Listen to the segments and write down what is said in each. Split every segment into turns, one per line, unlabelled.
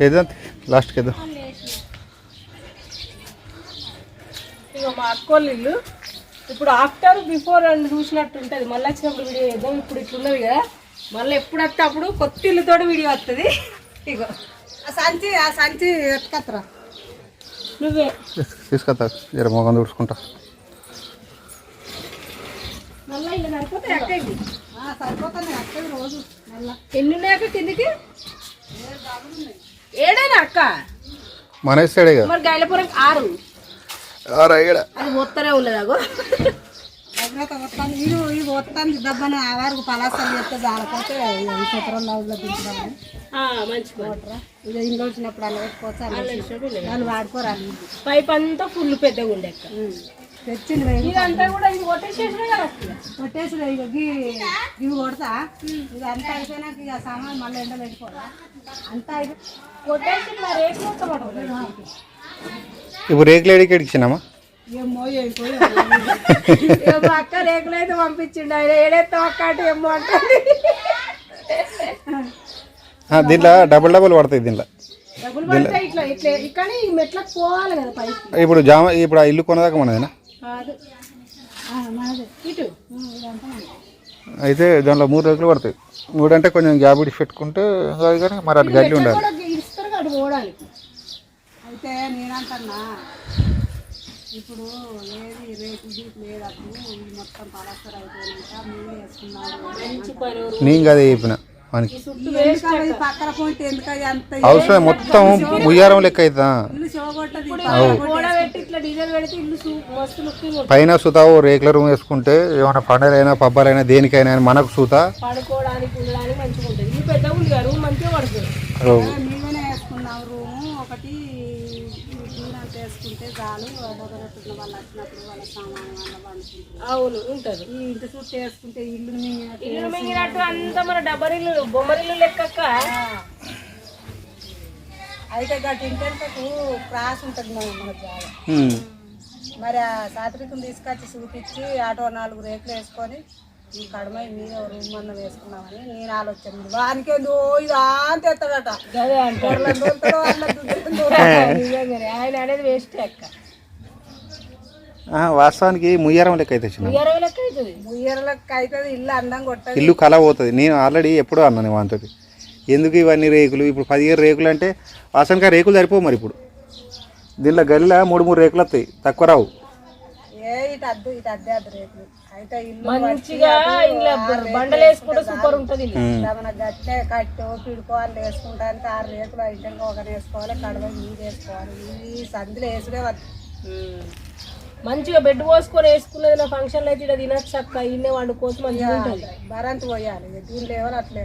ఏదో లాస్ట్కి ఏదో.
మా అక్కోళ్ళ ఇల్లు ఇప్పుడు ఆఫ్టర్ బిఫోర్ అని చూసినట్టు ఉంటుంది. మళ్ళీ వచ్చినప్పుడు వీడియో చేద్దాం. ఇప్పుడు ఇట్లున్నది కదా. మళ్ళీ ఎప్పుడు వస్తే అప్పుడు కొత్త ఇల్లుతో వీడియో వస్తుంది. ఇగో.
ఆ సంచి ఆ సంచి ఎత్తుకత్తరా?
నువ్వే.
తీసుకొస్తా జర మొగం తుడుచుకుంటా.
మళ్ళీ ఇలా సరిపోతే అక్క ఇది
సరిపోతుంది అక్కడి రోజు. మళ్ళా.
ఎన్ని ఉన్నాయక్క కిందికి? ఏడైనా అక్క?
మన సైడే కదా.
మరి గాయలపురం ఆరు.
ఆరా ఏడ
అది పోతానే
వస్తాను ఇది వస్తాను దెబ్బన పలాసాలు చెప్తే లవ్లో ఇంట్లో వచ్చినప్పుడు అలా పెట్టుకోవచ్చు అలా వాళ్ళు వాడుకోరాలి
పైప్ అంతా ఫుల్ పెద్దగా ఉండే అక్క.
తెచ్చింది వెయ్యి
ఇదంతా కూడా ఇది కొట్టేసేసినా కదా అక్క.
కొట్టేసి ఇక గీ ఇవి కొడతా. ఇది అంతా అయిపోయినాక ఇక సామాన్ మళ్ళీ ఎండ పెట్టుకోరా అంతా అయిపోయి
కొట్టేసి ఇట్లా రేట్లు వస్తామట
ఇప్పుడు రేకులు
ఏమో అయిపోయి
ఏమో అక్క రేకులు అయితే పంపించిండు ఆయన ఏడైతే ఒక్క అంటే ఏమో అంటుంది.
దీంట్లో డబుల్ డబుల్ పడతాయి దీంట్లో. ఇప్పుడు జామ ఇప్పుడు ఆ ఇల్లు కొనదాకా మనదేనా?
కాదు.
అయితే దాంట్లో మూడు రేకులు పడతాయి. మూడు అంటే కొంచెం గ్యాప్ ఇడిచి పెట్టుకుంటే అది కానీ మరి అటు గడ్డి ఉండాలి.
కదా
అయితే నేనంటన్నా ఇప్పుడు ఏది రేపు గీపు లేదు అప్పుడు ఇది మొత్తం అయిపోయినాక వేసుకున్నారు
ఊరు.
నేను అదే చెప్పిన. మనకి. అవసరం మొత్తం ఉయ్యారం లెక్క అవుతుందా పైన సుతావు రేకుల రూమ్ వేసుకుంటే ఏమైనా పండగలైనా పబ్బాలైనా దేనికైనా కానీ మనకు సూత
పడుకోవడానికి ఉండడానికి మంచిగా ఉంటుంది ఇది పెద్దగా ఉంది కదా రూమ్ మంచిగా పడుతుంది
మేమేనే వేసుకున్నాం రూము ఒకటి దీనంత వేసుకుంటే చాలు మొదలెట్టిన వాళ్ళు వచ్చినప్పుడు వాళ్ళ సామాను వాళ్ళ పండుకుంటారు
అవును ఉంటుంది.
ఈ ఇంటి చుట్టూ వేసుకుంటే ఇల్లు
ఇల్లు మింగినట్టు అంతా మన డబ్బరిల్లు బొమ్మరిల్లు లెక్కక్క.
అయితే గట్టి ఇంటెంతకు క్రాస్ ఉంటుంది మన మన జాగా. మరి ఆ సాత్రికం తీసుకొచ్చి చూపించి ఆటో నాలుగు రేకులు వేసుకొని ఈ కడమ మీద రూమ్ అన్న వేసుకున్నామని నేను ఆలోచన వానికి ఏందో ఇది అంత ఎత్తాడట
ఆయన అనేది వేస్ట్ అక్క.
వాస్తవానికి ముయ్యారం లెక్క అయితే చిన్న.
లెక్క అవుతుంది.
ఇల్లు అందం కొట్టదు.
ఇల్లు కళ పోతుంది. నేను ఆల్రెడీ ఎప్పుడో అన్నాను వాంతో ఎందుకు ఇవన్నీ రేకులు? ఇప్పుడు పదిహేను రేకులు అంటే వాసనగా రేకులు సరిపోవు మరి ఇప్పుడు. దీనిలో గల్లిలో మూడు మూడు రేకులు వస్తాయి. తక్కువ రావు.
ఏ ఇటు అద్దు ఇటు అద్దే అద్దు రేకులు. అయితే ఇల్లు
మంచిగా ఇంట్లో బండలు వేసుకుంటే సూపర్ ఉంటుంది ఇల్లు.
మన గట్టే కట్టో పిడుకోవాలి వేసుకుంటానికి ఆరు రేకులు వేసుకోవాలి కడవ వేసుకోవాలి. ఈ సందులో వేసుడే వద్దు.
మంచిగా బెడ్ పోసుకొని వేసుకున్నది నా ఫంక్షన్ అయితే ఇక్కడ తినచ్చు అక్క. ఇన్నే వండుకోవచ్చు మంచిగా ఉంటుంది.
బరంత పోయాలి. దీంట్లో ఎవరు అట్లా.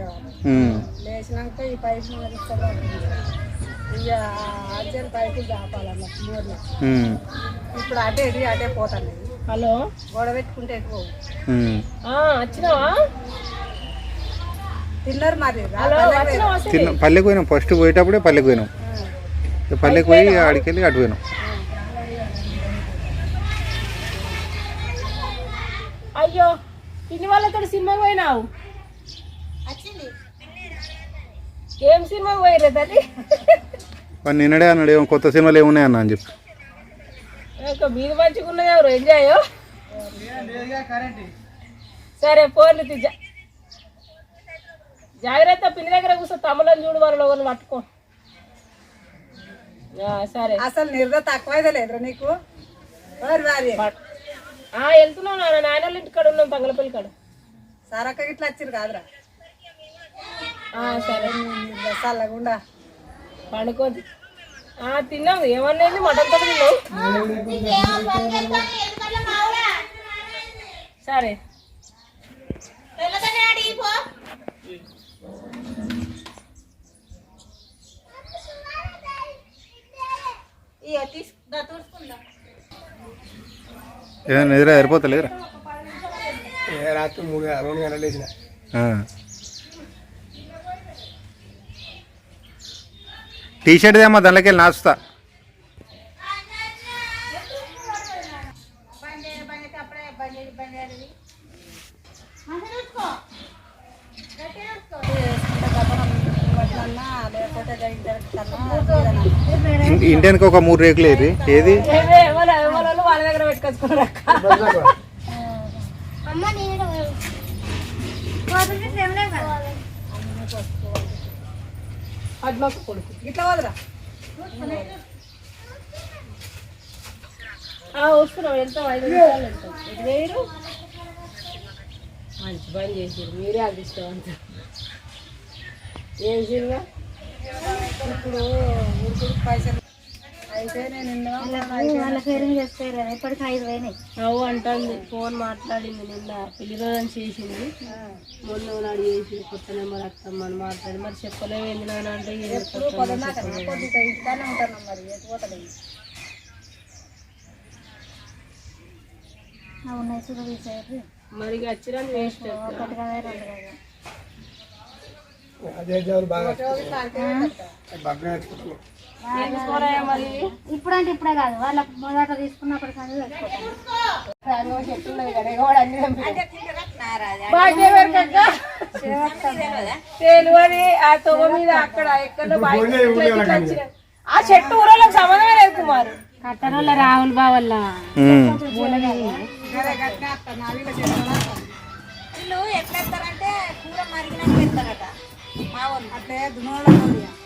లేచినాక ఈ పైపు ఇక అర్జెంట్ పైపులు దాపాలన్న మూడు. ఇప్పుడు అటే ఇది అటే పోతాను
హలో?
గొడవ పెట్టుకుంటే ఎక్కువ.
వచ్చినావా?
తిన్నారు మరి
పల్లెకి పోయినాం? ఫస్ట్ పోయేటప్పుడే పల్లెకి పోయినాం. పల్లెకి పోయి ఆడికి వెళ్ళి అటు పోయినాం.
ఇన్ని వాళ్ళతో సినిమాకి పోయినావు? ఏం సినిమాకి పోయిరే తల్లి?
వాడు నిన్నడే అన్నాడు ఏమో కొత్త సినిమాలు ఏమున్నాయి అన్న అని చెప్పి.
ఒక మీద మంచిగా ఉన్నది ఎవరు? ఎంజాయ్ సరే పోర్లు తిజ జాగ్రత్త పిల్లి దగ్గర కూర్చో తమ్ములను చూడు వాళ్ళు ఒకరిని పట్టుకో. సరే.
అసలు నిర్ద తక్కువైతే లేదురా నీకు. వారి. వారి
వెళ్తున్నాం నాన్న. నాయన ఇంటికాడ ఉన్నాం తంగలపల్లి కాడ.
సరక్క ఇట్లా వచ్చిరు కాదురా.
ఆ, సరే.
చల్లగుండా.
పండుకోండి. ఆ తిన్నాం. ఏమన్నా మటన్ తిన్నాం. సరే.
ఏదైనా ఎదురా సరిపోతలేదురా
రాత్రి మూడు రెండు గంటలు.
టీ షర్ట్ ఏమో దానిలోకి వెళ్ళి నాచుతా.
వేసుకుంటే గబనం ఇవ్వట్లన్నా లేకపోతే ఇక
ఇం- ఇంటికి ఒక మూడు రేకులు ఏది ఏది
ఏవే, ఎవరు ఎవరు వాళ్ళు కొడుకు.
ఇట్లా వదరా
ఆ, వస్తున్నాం ఎంత? ఐదు నిమిషాలు వెళ్తాం ఎటు వేయరు మంచి పని చేసారు మీరే అదృష్టవంతులు ఏం సినిమా
ఇప్పుడు పైసలు
ఇప్పటికి ఐదు పోయినాయి.
అవు అంటుంది ఫోన్ మాట్లాడింది నిన్న పెళ్ళి రోజు చేసింది. మొన్న నాడు చేసి కొత్త నెంబర్ అత్తమ్మ అని మాట్లాడి మరి చెప్పలేవేంది నాన్న అంటే
ఉన్నాయి చూడ
మరి ఇక వచ్చినా వేస్ట్
ఒకటి కదా రెండు కదా.
అదే జోలు బాగా బాగా నేర్చుకుంటున్నాం
మరి
ఇప్పుడు అంటే ఇప్పుడే కాదు. వాళ్ళకి మొదట తీసుకున్నప్పటి కానీ తెచ్చుకోవటం
తెలియని ఆ తొమ్మ మీద అక్కడ ఎక్కడ ఆ చెట్టు ఊరలోకి సంబంధమే లేదు కుమారు
కట్టనోళ్ళ రావులు బావల్ల
వీళ్ళ
ఎట్లా ఎత్తారంటే కూర మరిగినాక పెడతారట. మా వాళ్ళు.
అట్లే దునోళ్ళ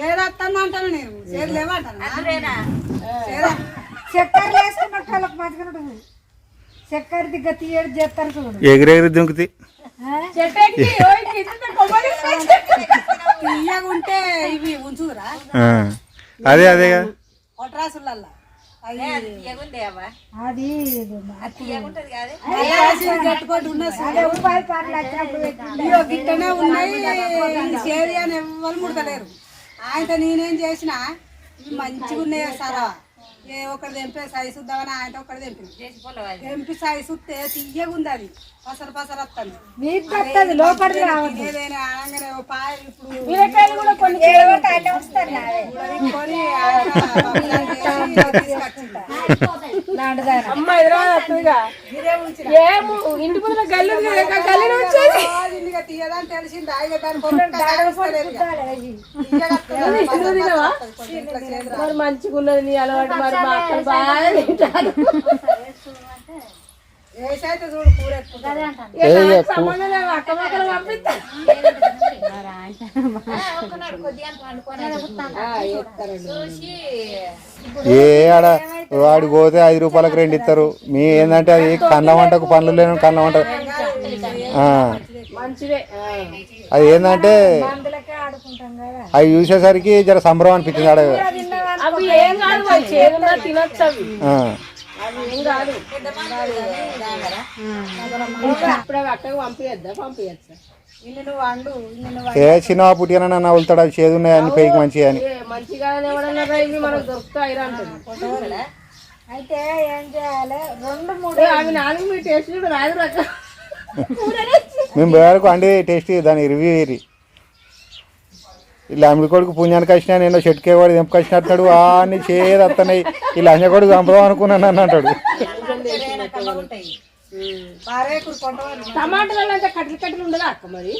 చేదత్తాను అంటాను నేను. చేదు లేవంటాను
అందులోనా
చక్కెర వేసుకున్నట్టు వాళ్ళకి మంచిగా చక్కెర దిగ్గ తీయడు చేస్తారు చూడు.
ఎగిరెగిరి దుంకుతి.
ఇవి ఉంచుదురా.
అదే అదేగా
అది ఉన్నాయి చేరి అని ఎవ్వరు ముడతలేరు. ఆయనతో నేనేం చేసిన మంచిగా ఉన్నాయా సారా? ఏ ఒకటి తెంపే సైజు చూద్దామని ఆయన ఒకటి తెంపి తెంపి సైజు చూస్తే తీయగా ఉంది అది. పసరు పసరు వస్తుంది. లోపలికి ఏదైనా అనగానే ఓ పాయ ఇప్పుడు
కూడా కొన్ని. అమ్మ ఎదురా ఏమో ఇంటి ముందు గల్లి వచ్చేది.
తీయదని తెలిసింది. ఆయన దాని పొలం వస్తుంది. వస్తుంది.
మరి మంచిగా ఉన్నది నీ అలవాటు మరి మా అక్కలు బాగా తింటారు.
ఏ ఆడ వాడి పోతే ఐదు రూపాయలకు రెండు ఇస్తారు. మీ ఏంటంటే అది కన్న వంటకు పనులు లేని కన్న వంట. ఆ.
మంచిదే. ఆ.
అది ఏంటంటే అవి చూసేసరికి జర సంబరం అనిపించింది ఆడ.
అవి ఏం కాదు మరి చేదున్నా తినొచ్చు అవి.
ఆ.
అవి ఏం కాదు. ఇప్పుడు పంపించద్దా పంపించచ్చా
చిన్న పుట్టిన వెళ్తాడు అవి చేదు ఉన్నాయి అన్ని పైకి మంచిగా అని.
మంచిగా ఎవడన్నా రా ఇవి మనకు దొరుకుతాయి రా అంటుంది.
అయితే ఏం చేయాలి? రెండు మూడు
ఏ, అవి నాలుగు మీ టేస్ట్ కూడా రాదు రక
మేము బేరకు అండి టేస్ట్ దాని రివ్యూ ఏరి. ఇలా అమ్మి కొడుకు పుణ్యానికి వచ్చినా నేను చెట్టుకే వాడు ఎంపకొచ్చినట్టున్నాడు ఆ అన్ని చేదు వస్తున్నాయి ఇలా అన్న కొడుకు చంపదాం అనుకున్నాను అని అంటాడు.
టమాటాలు అంటే కట్టలు కట్టలు ఉండదా అక్క మరి?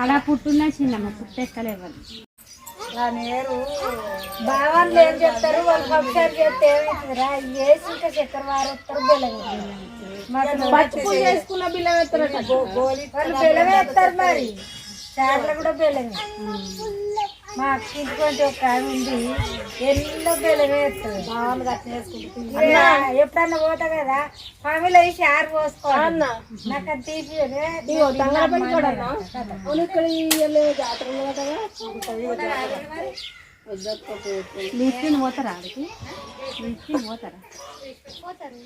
అలా పుట్టున్నా చిన్నమ్మ పుట్టెక్కలేవు
ఆ నేరు
బావాళ్ళు ఏం చెప్తారు వాళ్ళు ఫంక్షన్ చేస్తే ఏమవుతుందిరా వేసి ఇంకా చక్కెర వారేస్తారు బెల్లం
పచ్చి చేసుకున్న బిల్లం ఎత్తారట
వాళ్ళు బెల్లం వేస్తారు మరి. చాట్ల కూడా బెల్లం మా అక్కింటి కొంచెం ఒక ఆమె ఉంది. ఎన్నో బెల్లం వేస్తుంది. మామూలుగా అట్లా వేసుకుంటుంది. ఎప్పుడన్నా పోతా కదా? మామూలు వేసి ఆరు పోసుకోవాలి. నాకు అది
లిఫ్ట్ ఆడికి? లిఫ్ట్
పోతారు?
పోతారా.